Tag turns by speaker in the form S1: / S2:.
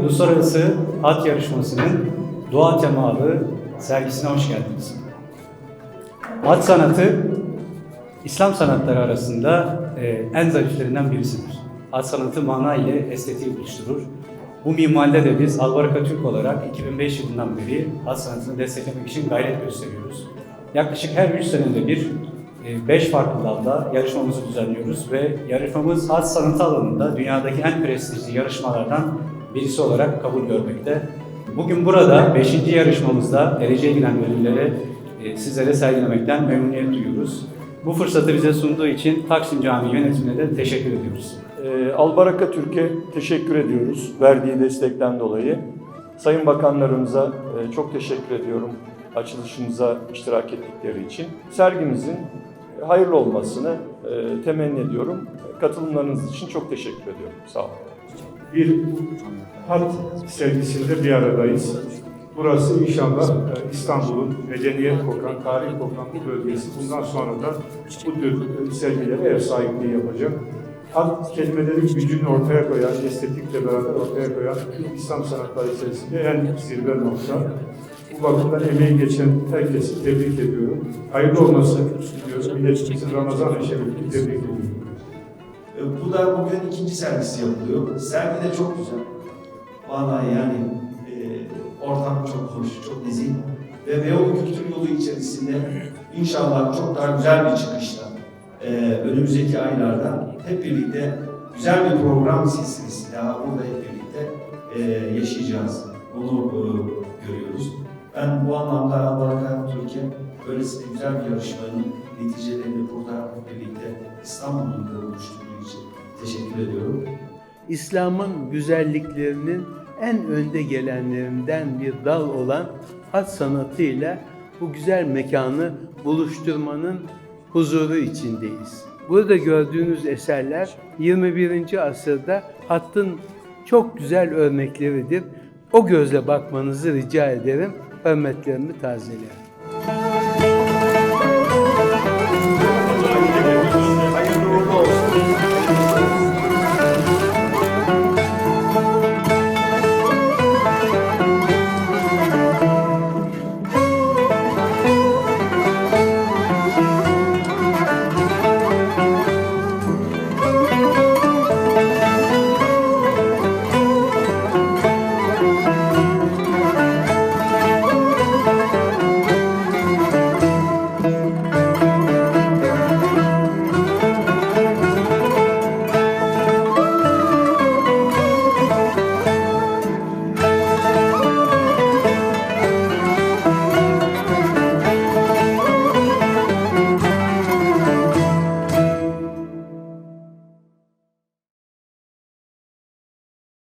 S1: Uluslararası At Yarışması'nın doğa temalı sergisine hoş geldiniz. At sanatı, İslam sanatları arasında e, en zariflerinden birisidir. At sanatı mana ile estetiği buluşturur. Bu minvalde de biz Albaraka Türk olarak 2005 yılından beri at sanatını desteklemek için gayret gösteriyoruz. Yaklaşık her 3 senede bir 5 farklı dalda yarışmamızı düzenliyoruz ve yarışmamız at sanatı alanında dünyadaki en prestijli yarışmalardan birisi olarak kabul görmekte. Bugün burada 5. yarışmamızda dereceye giren ödülleri e, sizlere sergilemekten memnuniyet duyuyoruz. Bu fırsatı bize sunduğu için Taksim Camii yönetimine de teşekkür ediyoruz.
S2: Ee, Albaraka Türkiye teşekkür ediyoruz verdiği destekten dolayı. Sayın bakanlarımıza e, çok teşekkür ediyorum açılışımıza iştirak ettikleri için. Sergimizin hayırlı olmasını e, temenni ediyorum. Katılımlarınız için çok teşekkür ediyorum. Sağ olun.
S3: bir hat sergisinde bir aradayız. Burası inşallah e, İstanbul'un medeniyet kokan, tarih kokan bir bölgesi. Bundan sonra da bu tür e, sergilere ev sahipliği yapacak. Hat kelimelerin gücünü ortaya koyan, estetikle beraber ortaya koyan İslam sanatları içerisinde en zirve nokta. Bu bakımdan emeği geçen herkesi tebrik ediyorum. Hayırlı olması diliyorum. Milletimizin Ramazan-ı Şerif'i tebrik ediyorum.
S4: E, Bu da bugün ikinci sergisi yapılıyor. Sergi de çok güzel. Vallahi yani e, ortam çok hoş, çok nezih. Ve Beyoğlu Kültür Yolu içerisinde inşallah çok daha güzel bir çıkışla e, önümüzdeki aylarda hep birlikte güzel bir program silsilesi daha burada hep birlikte e, yaşayacağız. Bunu e, görüyoruz. Ben bu anlamda Albaraka Türkiye böylesine güzel bir yarışmanın neticelerini burada birlikte İstanbul'da oluşturduğu için teşekkür ediyorum.
S5: İslam'ın güzelliklerinin en önde gelenlerinden bir dal olan hat sanatıyla bu güzel mekanı buluşturmanın huzuru içindeyiz. Burada gördüğünüz eserler 21. asırda hattın çok güzel örnekleridir. O gözle bakmanızı rica ederim. Hürmetlerimi tazelerim.